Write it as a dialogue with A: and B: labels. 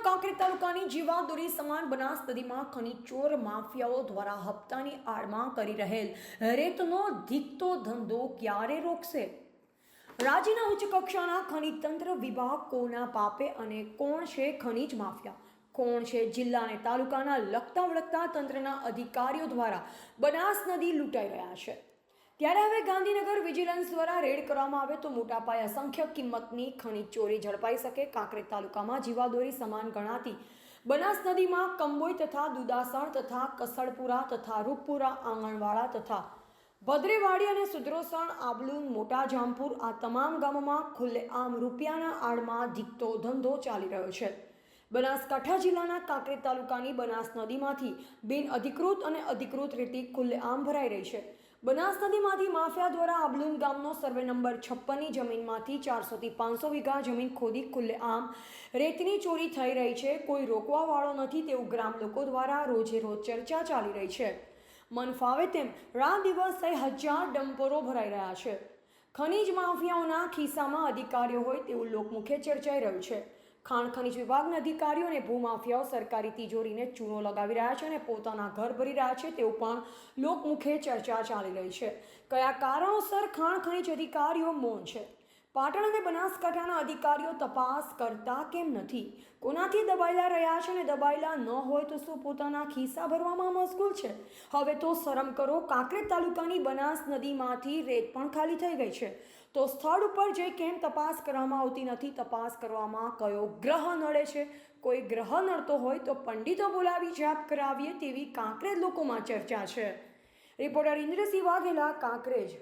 A: બનાસકાંઠાના કાંકરેજ તાલુકાની જીવાદોરી સમાન બનાસ નદીમાં ખનીજ ચોર માફિયાઓ દ્વારા હપ્તાની આડમાં કરી રહેલ રેતનો ધીકતો ધંધો ક્યારે રોકશે? રાજ્યના ઉચ્ચ કક્ષાના ખનિજ તંત્ર વિભાગ કોના પાપે અને કોણ છે ખનિજ માફિયા? કોણ છે જિલ્લા અને તાલુકાના લગતા વળગતા તંત્રના અધિકારીઓ દ્વારા બનાસ નદી લૂંટાઈ રહ્યા છે? ત્યારે હવે ગાંધીનગર વિજિલન્સ દ્વારા રેડ કરવામાં આવે તો મોટા પાયે અસંખ્ય કિંમતની ખનીજ ચોરી ઝડપાઈ શકે. કાંકરેજ તાલુકામાં જીવાદોરી સમાન ગણાતી બનાસ નદીમાં કંબોઈ તથા દુદાસણ તથા કસડપુરા તથા રૂપપુરા, આંગણવાડા તથા ભદ્રેવાડી અને સુદ્રોસણ, આબલુન, મોટા જામપુર આ તમામ ગામોમાં ખુલ્લેઆમ રૂપિયાના આડમાં ધીકતો ધંધો ચાલી રહ્યો છે. બનાસકાંઠા જિલ્લાના કાંકરેજ તાલુકાની બનાસ નદીમાંથી બિન અધિકૃત અને અધિકૃત રીતે ખુલ્લેઆમ ભરાઈ રહી છે. બનાસ નદીમાંથી માફિયા દ્વારા આબલુન ગામનો સર્વે નંબર છપ્પનની જમીનમાંથી ચારસોથી પાંચસો વીઘા જમીન ખોદી ખુલ્લેઆમ રેતની ચોરી થઈ રહી છે. કોઈ રોકવાવાળો નથી તેવું ગ્રામ લોકો દ્વારા રોજે રોજ ચર્ચા ચાલી રહી છે. મન ફાવે તેમ રાત દિવસે હજાર ડમ્પરો ભરાઈ રહ્યા છે. ખનીજ માફિયાઓના ખિસ્સામાં અધિકારીઓ હોય તેવું લોકમુખે ચર્ચાઈ રહ્યું છે. ખાણ ખનીજ વિભાગના અધિકારીઓ અને ભૂમાફિયાઓ સરકારી તિજોરીને ચૂનો લગાવી રહ્યા છે અને પોતાના ઘર ભરી રહ્યા છે તેવું પણ લોકમુખે ચર્ચા ચાલી રહી છે. કયા કારણોસર ખાણ ખનીજ અધિકારીઓ મૌન છે? પાટણ અને બનાસકાંઠાના અધિકારીઓ તપાસ કરતા કેમ નથી? કોનાથી દબાયેલા રહ્યા છે અને દબાયેલા ન હોય તો શું પોતાના ખિસ્સા ભરવામાં મશગુલ છે? હવે તો શરમ કરો, કાંકરેજ તાલુકાની બનાસ નદીમાંથી રેત પણ ખાલી થઈ ગઈ છે. તો સ્થળ ઉપર જે કેમ તપાસ કરવામાં આવતી નથી, તપાસ કરવામાં કયો ગ્રહ નડે છે? કોઈ ગ્રહ નડતો હોય તો પંડિતો બોલાવી જાપ કરાવીએ તેવી કાંકરેજ લોકોમાં ચર્ચા છે. રિપોર્ટર ઇન્દ્રસિંહ વાઘેલા, કાંકરેજ.